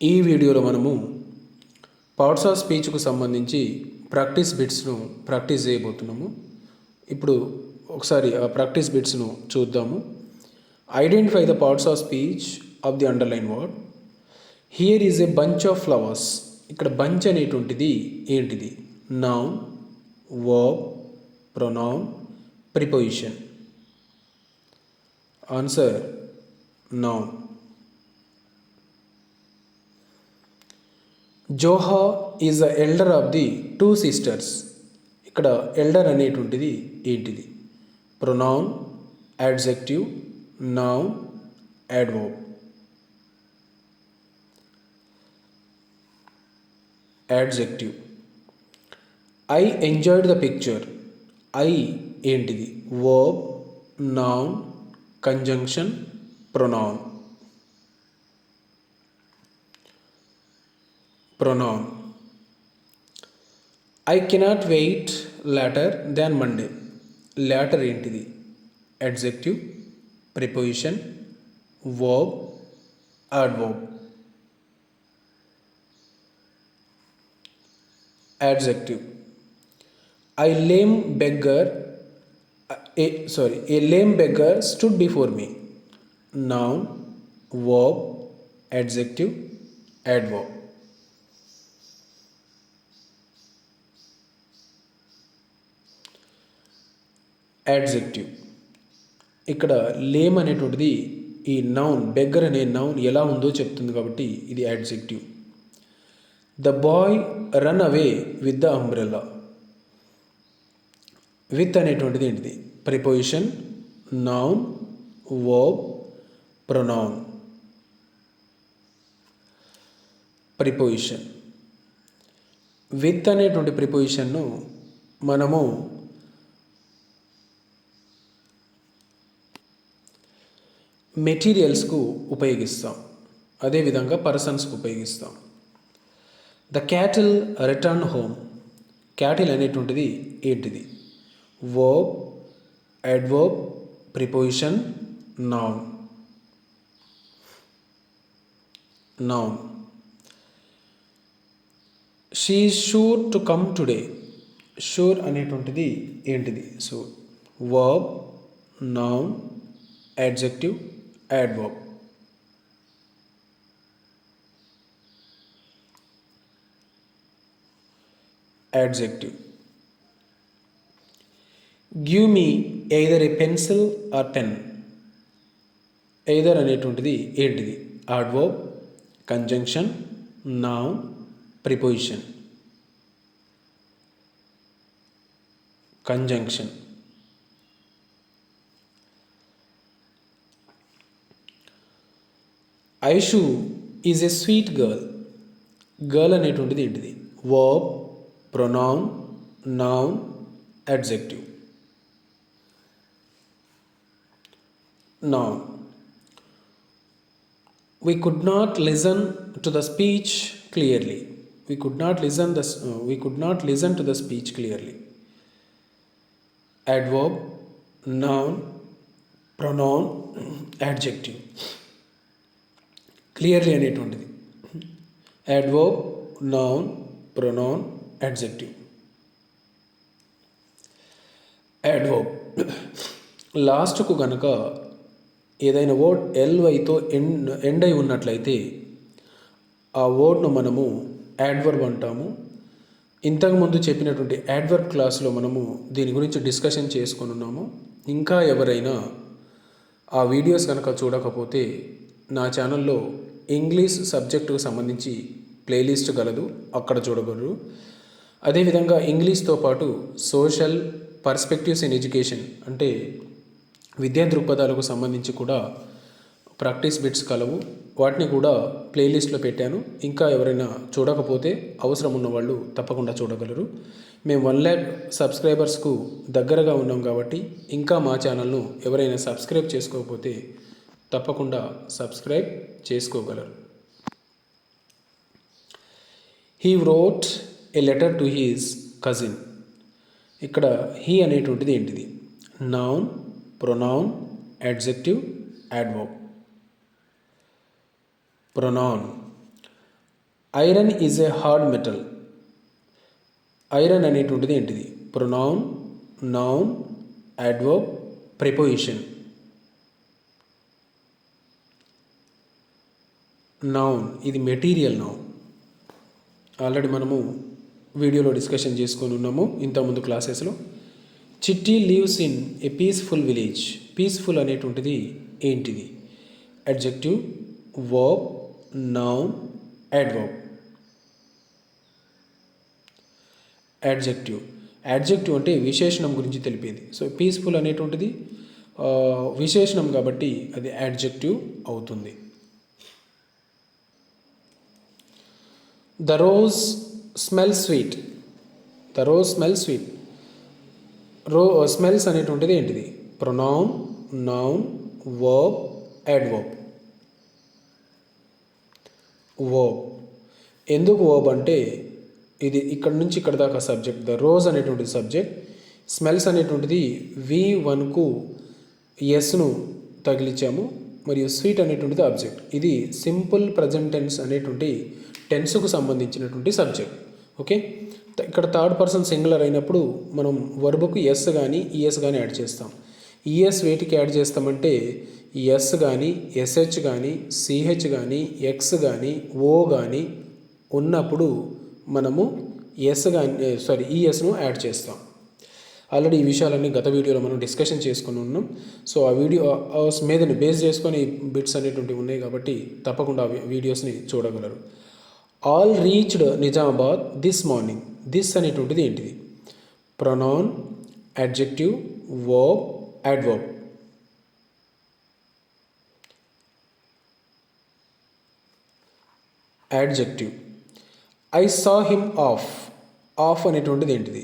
ఈ వీడియోలో మనము పార్ట్స్ ఆఫ్ స్పీచ్కు సంబంధించి ప్రాక్టీస్ బిట్స్ను ప్రాక్టీస్ చేయబోతున్నాము. ఇప్పుడు ఒకసారి ఆ ప్రాక్టీస్ బిట్స్ను చూద్దాము. Identify the parts of speech of the underline word here is a bunch of flowers ఇక్కడ బంచ్ అనేటువంటిది ఏంటిది? Noun verb pronoun preposition answer noun Zoha is the elder of the two sisters ఇక్కడ elder అనేటువంటిది ఏంటిది? Pronoun adjective noun యాడ్వో adjective I enjoyed the picture I ఏంటిది? Verb noun conjunction pronoun pronoun I cannot wait later than Monday later ఏంటిది adjective preposition verb adverb adjective i lame beggar a sorry a lame beggar stood before me noun verb adjective adverb adjective ఇక్కడ lame అనేటువంటిది ఈ noun beggar అనే noun ఎలా ఉందో చెప్తుంది కాబట్టి ఇది adjective the boy run away with the umbrella with అనేటువంటిది ఏంటిది? Preposition noun verb pronoun preposition with అనేటువంటి ప్రిపోజిషన్ను మనము మెటీరియల్స్కు ఉపయోగిస్తాం. అదేవిధంగా పర్సన్స్కు ఉపయోగిస్తాం. The cattle return home. Cattle అనేటువంటిది ఏంటిది? Verb adverb preposition noun. Noun. She sure to come today. Sure అనేటువంటిది ఏంటిది? So verb noun adjective adverb adjective. Give me either a pencil or pen either అనేటువంటిది ఏంటిది? Adverb conjunction noun preposition conjunction Aishu is a sweet girl girl అనేటువంటిది ఏంటిది verb pronoun, noun, adjective. Noun. We could not listen to the speech clearly. We could not listen the uh, we could not listen to the speech clearly. Adverb, noun, pronoun, adjective. Clearly అనేటువంటిది. Adverb noun pronoun adjective. Adverb లాస్ట్కు కనుక ఏదైనా word ఎల్వైతో end end అయి ఉన్నట్లయితే ఆ వర్డ్ను మనము adverb అంటాము. ఇంతకుముందు చెప్పినటువంటి యాడ్వర్బ్ క్లాస్లో మనము దీని గురించి డిస్కషన్ చేసుకొని ఉన్నాము. ఇంకా ఎవరైనా ఆ వీడియోస్ కనుక చూడకపోతే నా ఛానల్లో ఇంగ్లీష్ సబ్జెక్టుకు సంబంధించి ప్లేలిస్ట్ గలదు అక్కడ చూడగలరు. అదేవిధంగా ఇంగ్లీష్తో పాటు సోషల్ పర్స్పెక్టివ్స్ ఇన్ ఎడ్యుకేషన్ అంటే విద్యా దృక్పథాలకు సంబంధించి కూడా ప్రాక్టీస్ బిట్స్ కలవు. వాటిని కూడా ప్లేలిస్ట్లో పెట్టాను. ఇంకా ఎవరైనా చూడకపోతే అవసరం ఉన్న వాళ్ళు తప్పకుండా చూడగలరు. మేము వన్ ల్యాక్ సబ్స్క్రైబర్స్కు దగ్గరగా ఉన్నాం కాబట్టి ఇంకా మా ఛానల్ను ఎవరైనా సబ్స్క్రైబ్ చేసుకోకపోతే తప్పకుండా సబ్స్క్రైబ్ చేసుకోగలరు. He wrote a letter to his cousin ఇక్కడ హీ అనేటువంటిది ఏంటిది? Noun pronoun adjective adverb pronoun iron is a hard metal iron అనేటువంటిది ఏంటిది? Pronoun noun adverb preposition noun ఇది మెటీరియల్ నౌన్ ఆల్రెడీ మనము వీడియోలో డిస్కషన్ చేసుకొని ఉన్నాము ఇంతకుముందు క్లాసెస్లో Chitti leaves in a peaceful village peaceful అనేటువంటిది ఏంటిది? Adjective verb noun adverb adjective adjective అంటే విశేషణం గురించి తెలిపేది. సో పీస్ఫుల్ అనేటువంటిది విశేషణం కాబట్టి అది యాడ్జెక్టివ్ అవుతుంది. The rose smell sweet the rose smell sweet rose smells అనేటువంటిది ఏంటిది? Pronoun noun verb adverb verb ఎందుకు వర్బ్ అంటే ఇది ఇక్కడ నుంచి ఇక్కడ దాకా సబ్జెక్ట్ ద రోజ్ అనేటువంటిది సబ్జెక్ట్ స్మెల్స్ అనేటువంటిది వి వన్కు ఎస్ను తగిలించాము మరియు స్వీట్ అనేటువంటిది ఆబ్జెక్ట్ ఇది సింపుల్ ప్రజెంట్ టెన్స్ అనేటువంటి టెన్స్కు సంబంధించినటువంటి సబ్జెక్ట్ ఓకే ఇక్కడ థర్డ్ పర్సన్ సింగులర్ అయినప్పుడు మనం వర్బుకు ఎస్ కానీ ఈఎస్ కానీ యాడ్ చేస్తాం. ఈఎస్ వేటికి యాడ్ చేస్తామంటే ఎస్ కానీ ఎస్హెచ్ కానీ సిహెచ్ కానీ ఎక్స్ కానీ ఓ కానీ ఉన్నప్పుడు మనము ఎస్ కానీ సారీ ఈఎస్ను యాడ్ చేస్తాం. ఆల్రెడీ ఈ విషయాలన్నీ గత వీడియోలో మనం డిస్కషన్ చేసుకుని ఉన్నాం. సో ఆ వీడియో మీదని బేస్ చేసుకొని బిట్స్ అనేటువంటివి ఉన్నాయి కాబట్టి తప్పకుండా వీడియోస్ని చూడగలరు. All reached Nizamabad this morning this అనేటువంటిది ఏంటిది? Pronoun adjective verb adverb adjective I saw him off off అనేటువంటిది ఏంటిది?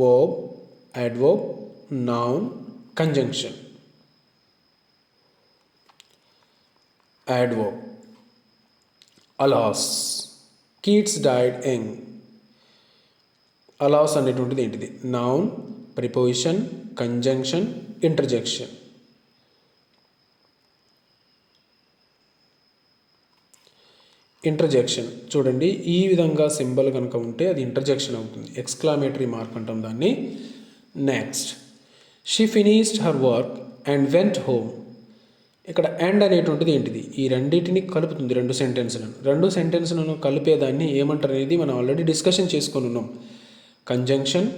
Verb adverb noun conjunction adverb. Alas Keats died young alas అనేటువంటిది ఏంటిది? Noun preposition conjunction interjection interjection చూడండి ఈ విధంగా symbol కనుక ఉంటే అది ఇంటర్జెక్షన్ అవుతుంది. ఎక్స్క్లామేటరీ మార్క్ అంటాం దాన్ని. Next she finished her work and went home ఇక్కడ అండ్ అనేటువంటిది ఏంటిది? ఈ రెండింటిని కలుపుతుంది రెండు సెంటెన్స్లను రెండు సెంటెన్స్లను కలిపేదాన్ని ఏమంటారు అనేది మనం ఆల్రెడీ డిస్కషన్ చేసుకొని ఉన్నాం. Conjunction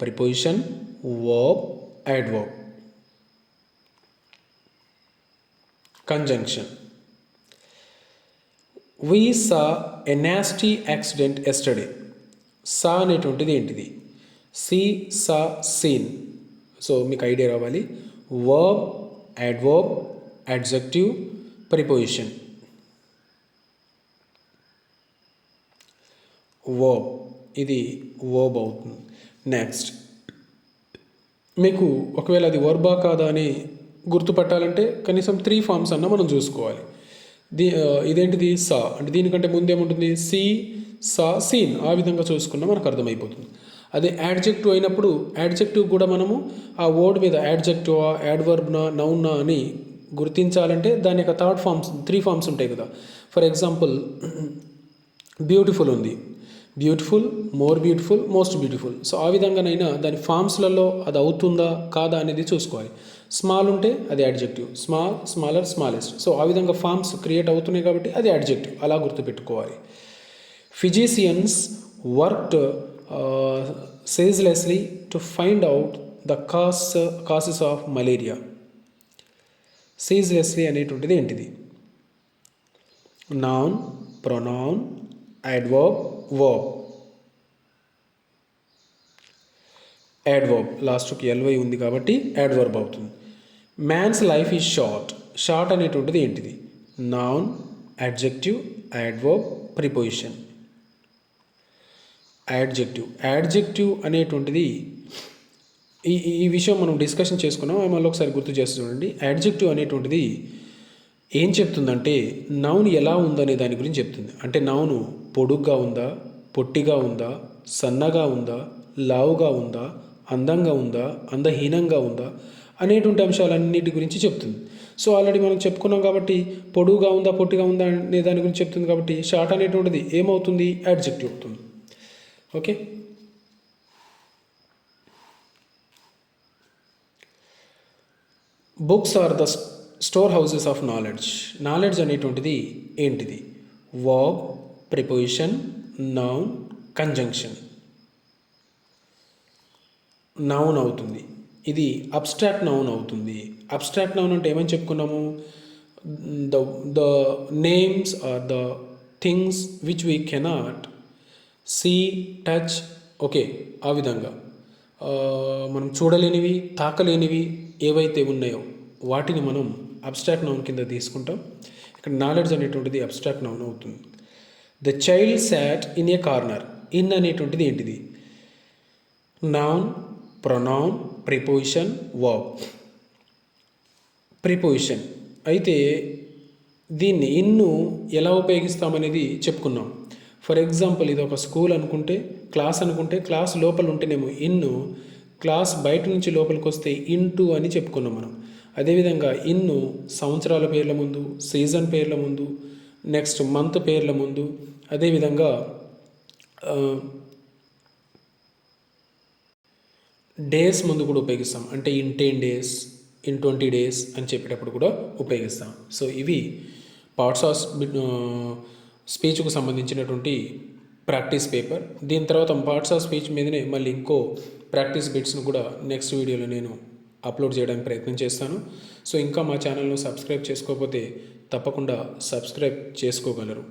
preposition verb adverb conjunction we saw a nasty accident yesterday saw అనేటువంటిది ఏంటిది? See saw seen. సో మీకు ఐడియా రావాలి. Verb adverb adjective preposition. Verb. ఇది వర్బ్ అవుతుంది. నెక్స్ట్. మీకు ఒకవేళ అది వర్బా కాదా అని గుర్తుపట్టాలంటే కనీసం త్రీ ఫార్మ్స్ అన్న మనం చూసుకోవాలి. దీ ఇదేంటిది? సా. అంటే దీనికంటే ముందేముంటుంది? C saw scene. ఆ విధంగా చూసుకున్నా మనకు అర్థమైపోతుంది. అదే యాడ్జెక్టివ్ అయినప్పుడు యాడ్జెక్టివ్ కూడా మనము ఆ వర్డ్ మీద యాడ్జెక్టివ్ యాడ్వర్బ్నా నౌన్నా అని గుర్తించాలంటే దాని యొక్క థర్డ్ ఫార్మ్స్ త్రీ ఫార్మ్స్ ఉంటాయి కదా. ఫర్ ఎగ్జాంపుల్ బ్యూటిఫుల్ ఉంది. Beautiful more beautiful most beautiful so ఆ విధంగానైనా దాని ఫార్మ్స్లలో అది అవుతుందా కాదా అనేది చూసుకోవాలి. స్మాల్ ఉంటే అది adjective small smaller smallest so ఆ విధంగా ఫార్మ్స్ క్రియేట్ అవుతున్నాయి కాబట్టి అది అడ్జెక్టివ్ అలా గుర్తుపెట్టుకోవాలి. Physicians worked ceaselessly to find out the cause causes of malaria ceaselessly అనేటువంటిది ఏంటిది? Noun pronoun adverb verb adverb లాస్ట్కి ఎల్వై ఉంది కాబట్టి యాడ్వర్బ్ అవుతుంది. Man's life is short short అనేటువంటిది ఏంటిది? Noun adjective adverb preposition adjective adjective అనేటువంటిది ఈ ఈ- విషయం మనం డిస్కషన్ చేసుకున్నాం. మళ్ళీ ఒకసారి గుర్తు చేసి చూడండి. యాడ్జెక్టివ్ అనేటువంటిది ఏం చెప్తుందంటే నౌన్ ఎలా ఉందనే దాని గురించి చెప్తుంది. అంటే నౌను పొడుగ్గా ఉందా పొట్టిగా ఉందా సన్నగా ఉందా లావుగా ఉందా అందంగా ఉందా అందహీనంగా ఉందా అనేటువంటి అంశాలన్నిటి గురించి చెప్తుంది. సో ఆల్రెడీ మనం చెప్పుకున్నాం కాబట్టి పొడువుగా ఉందా పొట్టిగా ఉందా అనే దాని గురించి చెప్తుంది కాబట్టి షార్ట్ అనేటువంటిది ఏమవుతుంది? యాడ్జెక్టివ్ అవుతుంది. Okay. Books are the store houses of knowledge knowledge అనేటువంటిది ఏంటిది? Verb preposition noun conjunction noun అవుతుంది. ఇది అబ్స్ట్రాక్ట్ నౌన్ అవుతుంది. అబ్స్ట్రాక్ట్ నౌన్ అంటే ఏమని చెప్పుకున్నాము? The the names are the things which we cannot see touch okay ఆ విధంగా. మనం చూడలేనివి తాకలేనివి ఏవైతే ఉన్నాయో వాటిని మనం అబ్స్ట్రాక్ట్ నౌన్ కింద తీసుకుంటాం. ఇక్కడ నాలెడ్జ్ అనేటువంటిది అబ్స్ట్రాక్ట్ నౌన్ అవుతుంది. The child sat in a corner in అనేటువంటిది ఏంటిది? Noun pronoun preposition verb preposition అయితే దీన్ని ఇన్ను ఎలా ఉపయోగిస్తామనేది చెప్పుకున్నాం. ఫర్ ఎగ్జాంపుల్ ఇది ఒక స్కూల్ అనుకుంటే క్లాస్ అనుకుంటే క్లాస్ లోపల ఉంటేనేమో ఇన్ను క్లాస్ బయట నుంచి లోపలికి వస్తే ఇంటూ అని చెప్పుకున్నాం మనం. అదేవిధంగా ఇన్ను సంవత్సరాల పేర్ల ముందు సీజన్ పేర్ల ముందు నెక్స్ట్ మంత్ పేర్ల ముందు అదేవిధంగా డేస్ ముందు కూడా ఉపయోగిస్తాం. అంటే in ten days in twenty days అని చెప్పేటప్పుడు కూడా ఉపయోగిస్తాం. సో ఇవి పార్ట్స్ ఆఫ్ స్పీచ్కు సంబంధించినటువంటి ప్రాక్టీస్ పేపర్. దీని తర్వాత పార్ట్స్ ఆఫ్ స్పీచ్ మీదనే మళ్ళీ ఇంకో ప్రాక్టీస్ బిట్స్ను కూడా నెక్స్ట్ వీడియోలో నేను అప్లోడ్ చేయడానికి ప్రయత్నం చేస్తాను. సో ఇంకా మా ఛానల్ను సబ్స్క్రైబ్ చేసుకోకపోతే తప్పకుండా సబ్స్క్రైబ్ చేసుకోగలరు.